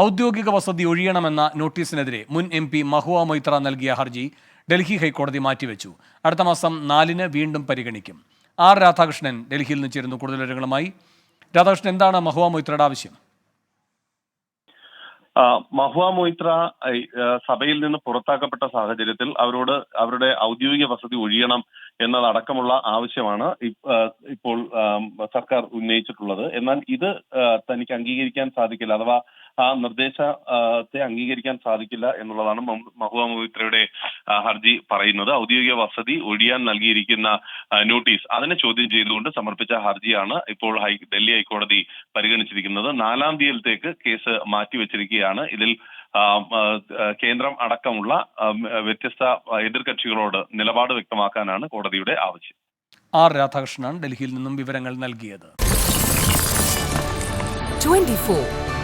ഔദ്യോഗിക വസതി ഒഴിയണമെന്ന നോട്ടീസിനെതിരെ മുൻ എം പി മഹുവ മൊയ്ത്ര നൽകിയ ഹർജി ഡൽഹി ഹൈക്കോടതി മാറ്റിവെച്ചു. അടുത്ത മാസം നാലിന് വീണ്ടും പരിഗണിക്കും. ആർ രാധാകൃഷ്ണൻ ഡൽഹിയിൽ നിന്ന് ചേരുന്നു കൂടുതൽ വിവരങ്ങളുമായി. രാധാകൃഷ്ണൻ എന്താണ് മഹുവ മൊയ്ത്രയുടെ ആവശ്യം? മഹുവ മൊയ്ത്ര സഭയിൽ നിന്ന് പുറത്താക്കപ്പെട്ട സാഹചര്യത്തിൽ അവരോട് അവരുടെ ഔദ്യോഗിക വസതി ഒഴിയണം എന്നതടക്കമുള്ള ആവശ്യമാണ് ഇപ്പോൾ സർക്കാർ ഉന്നയിച്ചിട്ടുള്ളത്. എന്നാൽ ഇത് തനിക്ക് അംഗീകരിക്കാൻ സാധിക്കില്ല അഥവാ ആ നിർദ്ദേശത്തെ അംഗീകരിക്കാൻ സാധിക്കില്ല എന്നുള്ളതാണ് മം- മഹുവ മൊയ്ത്രയുടെ ആ, ഹർജി പറയുന്നത്. ഔദ്യോഗിക വസതി ഒഴിയാൻ നൽകിയിരിക്കുന്ന നോട്ടീസ്. അതിനെ ചോദ്യം ചെയ്തുകൊണ്ട് സമർപ്പിച്ച ഹർജിയാണ് ഇപ്പോൾ ഹൈ ഡൽഹി ഹൈക്കോടതി പരിഗണിച്ചിരിക്കുന്നത്. നാലാം തീയതിയിലത്തേക്ക് കേസ് മാറ്റിവെച്ചിരിക്കുകയാണ്. ഇതിൽ കേന്ദ്രം അടക്കമുള്ള വ്യത്യസ്ത വ്യത്യസ്ത എതിർകക്ഷികളോട് നിലപാട് വ്യക്തമാക്കാനാണ് കോടതിയുടെ ആവശ്യം. ആർ രാധാകൃഷ്ണനാണ് ഡൽഹിയിൽ നിന്നും വിവരങ്ങൾ നൽകിയത്. 24